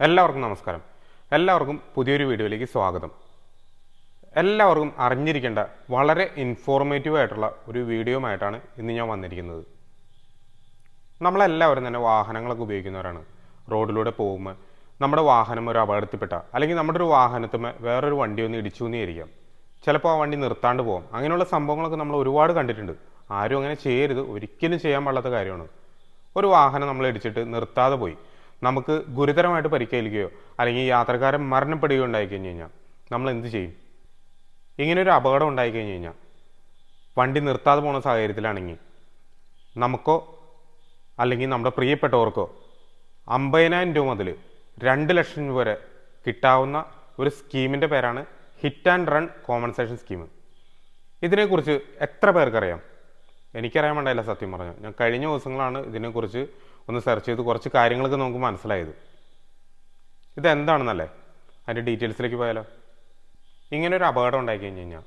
എല്ലാവർക്കും നമസ്കാരം. എല്ലാവർക്കും പുതിയൊരു വീഡിയോയിലേക്ക് സ്വാഗതം. എല്ലാവർക്കും അറിഞ്ഞിരിക്കേണ്ട വളരെ ഇൻഫോർമേറ്റീവ് ആയിട്ടുള്ള ഒരു വീഡിയോയുമായിട്ടാണ് ഇന്ന് ഞാൻ വന്നിരിക്കുന്നത്. നമ്മളെല്ലാവരും തന്നെ വാഹനങ്ങളൊക്കെ ഉപയോഗിക്കുന്നവരാണ്. റോഡിലൂടെ പോകുമ്പോൾ നമ്മുടെ വാഹനം ഒരു അപകടത്തിൽപ്പെട്ട അല്ലെങ്കിൽ നമ്മുടെ ഒരു വാഹനത്തുമ്മ വേറൊരു വണ്ടി ഒന്ന് ഇടിച്ചു എന്നിരിക്കാം ചിലപ്പോൾ ആ വണ്ടി നിർത്താണ്ട് പോകും അങ്ങനെയുള്ള സംഭവങ്ങളൊക്കെ നമ്മൾ ഒരുപാട് കണ്ടിട്ടുണ്ട്. ആരും അങ്ങനെ ചെയ്യരുത്. ഒരിക്കലും ചെയ്യാൻ പാടാത്ത കാര്യമാണ്. ഒരു വാഹനം നമ്മൾ ഇടിച്ചിട്ട് നിർത്താതെ പോയി. നമുക്ക് ഗുരുതരമായിട്ട് പരിക്കേൽക്കുകയോ അല്ലെങ്കിൽ യാത്രക്കാരൻ മരണപ്പെടുകയോ ഉണ്ടായി കഴിഞ്ഞ് കഴിഞ്ഞാൽ നമ്മൾ എന്ത് ചെയ്യും? ഇങ്ങനൊരു അപകടം ഉണ്ടായി കഴിഞ്ഞ് കഴിഞ്ഞാൽ വണ്ടി നിർത്താതെ പോകുന്ന സാഹചര്യത്തിലാണെങ്കിൽ നമുക്കോ അല്ലെങ്കിൽ നമ്മുടെ പ്രിയപ്പെട്ടവർക്കോ അമ്പതിനായിരം രൂപ മുതൽ രണ്ട് ലക്ഷം രൂപ വരെ കിട്ടാവുന്ന ഒരു സ്കീമിന്റെ പേരാണ് hit and run compensation scheme. ഇതിനെക്കുറിച്ച് എത്ര പേർക്കറിയാം? എനിക്കറിയാൻ വേണ്ടല്ല സത്യം പറഞ്ഞു ഞാൻ കഴിഞ്ഞ ദിവസങ്ങളാണ് ഇതിനെക്കുറിച്ച് ഒന്ന് സെർച്ച് ചെയ്ത് കുറച്ച് കാര്യങ്ങളൊക്കെ നമുക്ക് മനസ്സിലായത്. ഇതെന്താണെന്നല്ലേ? അതിന്റെ ഡീറ്റെയിൽസിലേക്ക് പോയാലോ? ഇങ്ങനെ ഒരു അപകടം ഉണ്ടായി കഴിഞ്ഞ് കഴിഞ്ഞാൽ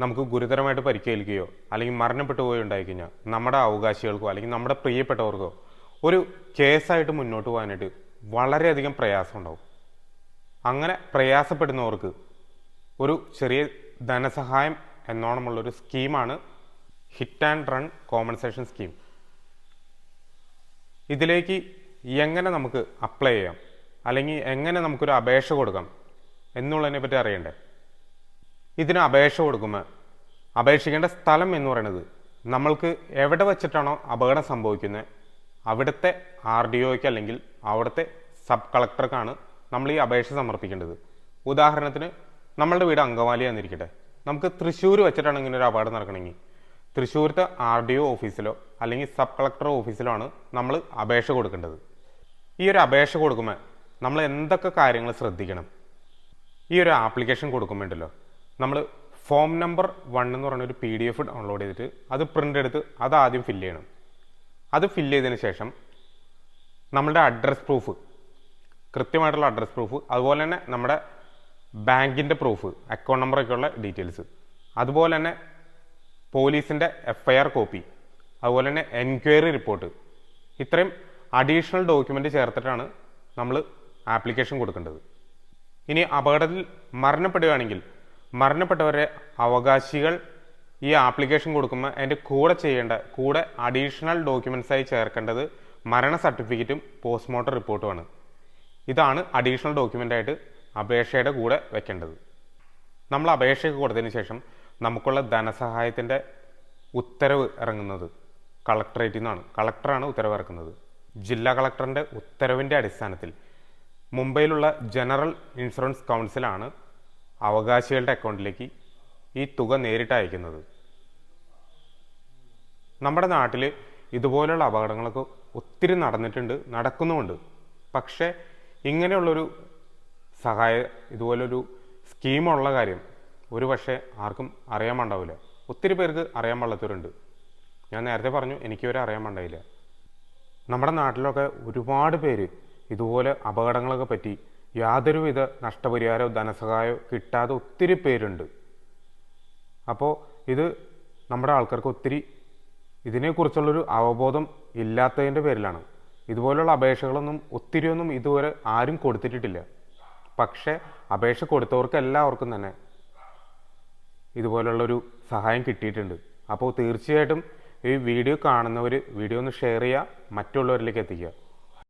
നമുക്ക് ഗുരുതരമായിട്ട് പരിക്കേൽക്കുകയോ അല്ലെങ്കിൽ മരണപ്പെട്ടു പോയോ ഉണ്ടായി കഴിഞ്ഞാൽ നമ്മുടെ അവകാശികൾക്കോ അല്ലെങ്കിൽ നമ്മുടെ പ്രിയപ്പെട്ടവർക്കോ ഒരു കേസായിട്ട് മുന്നോട്ട് പോകാനായിട്ട് വളരെയധികം പ്രയാസം ഉണ്ടാവും. അങ്ങനെ പ്രയാസപ്പെടുന്നവർക്ക് ഒരു ചെറിയ ധനസഹായം എന്നോണമുള്ളൊരു സ്കീമാണ് hit and run compensation scheme. ഇതിലേക്ക് എങ്ങനെ നമുക്ക് അപ്ലൈ ചെയ്യാം? അല്ലെങ്കിൽ എങ്ങനെ നമുക്കൊരു അപേക്ഷ കൊടുക്കാം എന്നുള്ളതിനെ പറ്റി അറിയണ്ടേ? ഇതിന് അപേക്ഷ കൊടുക്കുമ്പോൾ അപേക്ഷിക്കേണ്ട സ്ഥലം എന്ന് പറയുന്നത് നമ്മൾക്ക് എവിടെ വെച്ചിട്ടാണോ അപകടം സംഭവിക്കുന്നത് അവിടുത്തെ ആർ ഡി ഒക്ക് അല്ലെങ്കിൽ അവിടുത്തെ സബ് കളക്ടർക്കാണ് നമ്മൾ ഈ അപേക്ഷ സമർപ്പിക്കേണ്ടത്. ഉദാഹരണത്തിന് നമ്മളുടെ വീട് അങ്കമാലി എന്നിരിക്കട്ടെ നമുക്ക് തൃശ്ശൂർ വെച്ചിട്ടാണ് ഇങ്ങനെ ഒരു അപകടം നടക്കണമെങ്കിൽ തൃശ്ശൂരത്തെ ആർ ഡി ഒ ഓഫീസിലോ അല്ലെങ്കിൽ സബ് കളക്ടർ ഓഫീസിലോ ആണ് നമ്മൾ അപേക്ഷ കൊടുക്കേണ്ടത്. ഈ ഒരു അപേക്ഷ കൊടുക്കുമ്പോൾ നമ്മൾ എന്തൊക്കെ കാര്യങ്ങൾ ശ്രദ്ധിക്കണം? ഈ ഒരു ആപ്ലിക്കേഷൻ കൊടുക്കുമ്പോണ്ടല്ലോ നമ്മൾ ഫോം നമ്പർ വൺ എന്ന് പറയുന്ന ഒരു പി ഡി എഫ് ഡൗൺലോഡ് ചെയ്തിട്ട് അത് പ്രിന്റ് എടുത്ത് അത് ആദ്യം ഫില്ല് ചെയ്യണം. അത് ഫില്ല് ചെയ്തതിന് ശേഷം നമ്മളുടെ അഡ്രസ് പ്രൂഫ് കൃത്യമായിട്ടുള്ള അഡ്രസ് പ്രൂഫ് അതുപോലെ തന്നെ നമ്മുടെ ബാങ്കിന്റെ പ്രൂഫ് അക്കൗണ്ട് നമ്പറൊക്കെയുള്ള ഡീറ്റെയിൽസ് അതുപോലെ തന്നെ പോലീസിന്റെ എഫ്ഐആർ കോപ്പി അതുപോലെ തന്നെ എൻക്വയറി റിപ്പോർട്ട്. ഇത്രയും അഡീഷണൽ ഡോക്യുമെന്റ് ചേർത്തിട്ടാണ് നമ്മൾ ആപ്ലിക്കേഷൻ കൊടുക്കേണ്ടത്. ഇനി അപകടത്തിൽ മരണപ്പെടുകയാണെങ്കിൽ മരണപ്പെട്ടവരെ അവകാശികൾ ഈ ആപ്ലിക്കേഷൻ കൊടുക്കുമ്പോൾ അതിന്റെ കൂടെ ചെയ്യേണ്ട കൂടെ അഡീഷണൽ ഡോക്യുമെൻസായി ചേർക്കേണ്ടത് മരണ സർട്ടിഫിക്കറ്റും പോസ്റ്റ്മോർട്ടം റിപ്പോർട്ടുമാണ്. ഇതാണ് അഡീഷണൽ ഡോക്യുമെന്റായിട്ട് അപേക്ഷയുടെ കൂടെ വെക്കേണ്ടത്. നമ്മൾ അപേക്ഷയൊക്കെ കൊടുത്തതിന് ശേഷം നമുക്കുള്ള ധനസഹായത്തിന്റെ ഉത്തരവ് ഇറങ്ങുന്നത് കളക്ടറേറ്റിൽ നിന്നാണ്. കളക്ടറാണ് ഉത്തരവ് ഇറക്കുന്നത്. ജില്ലാ കളക്ടറിന്റെ ഉത്തരവിന്റെ അടിസ്ഥാനത്തിൽ മുംബൈയിലുള്ള ജനറൽ ഇൻഷുറൻസ് കൗൺസിലാണ് അവകാശികളുടെ അക്കൗണ്ടിലേക്ക് ഈ തുക നേരിട്ട് അയക്കുന്നത്. നമ്മുടെ നാട്ടിൽ ഇതുപോലെയുള്ള അപകടങ്ങളൊക്കെ ഒത്തിരി നടന്നിട്ടുണ്ട് നടക്കുന്നുമുണ്ട്. പക്ഷേ ഇങ്ങനെയുള്ളൊരു സഹായ ഇതുപോലൊരു സ്കീമുള്ള കാര്യം ഒരു പക്ഷേ ആർക്കും അറിയാൻ പാണ്ടാവില്ല ഒത്തിരി പേർക്ക് അറിയാൻ പാടാത്തവരുണ്ട്. ഞാൻ നേരത്തെ പറഞ്ഞു എനിക്ക് വരെ അറിയാൻ പാണ്ടായില്ല നമ്മുടെ നാട്ടിലൊക്കെ ഒരുപാട് പേര് ഇതുപോലെ അപകടങ്ങളൊക്കെ പറ്റി യാതൊരുവിധ നഷ്ടപരിഹാരമോ ധനസഹായമോ കിട്ടാതെ ഒത്തിരി പേരുണ്ട്. അപ്പോൾ ഇത് നമ്മുടെ ആൾക്കാർക്ക് ഒത്തിരി ഇതിനെക്കുറിച്ചുള്ളൊരു അവബോധം ഇല്ലാത്തതിന്റെ പേരിലാണ്. ഇതുപോലുള്ള അപേക്ഷകളൊന്നും ഒത്തിരിയൊന്നും ഇതുവരെ ആരും കൊടുത്തിട്ടില്ല പക്ഷേ അപേക്ഷ കൊടുത്തവർക്ക് എല്ലാവർക്കും തന്നെ ഇതുപോലുള്ളൊരു സഹായം കിട്ടിയിട്ടുണ്ട്. അപ്പോൾ തീർച്ചയായിട്ടും ഈ വീഡിയോ കാണുന്നവർ വീഡിയോ ഒന്ന് ഷെയർ ചെയ്യുക മറ്റുള്ളവരിലേക്ക് എത്തിക്കുക.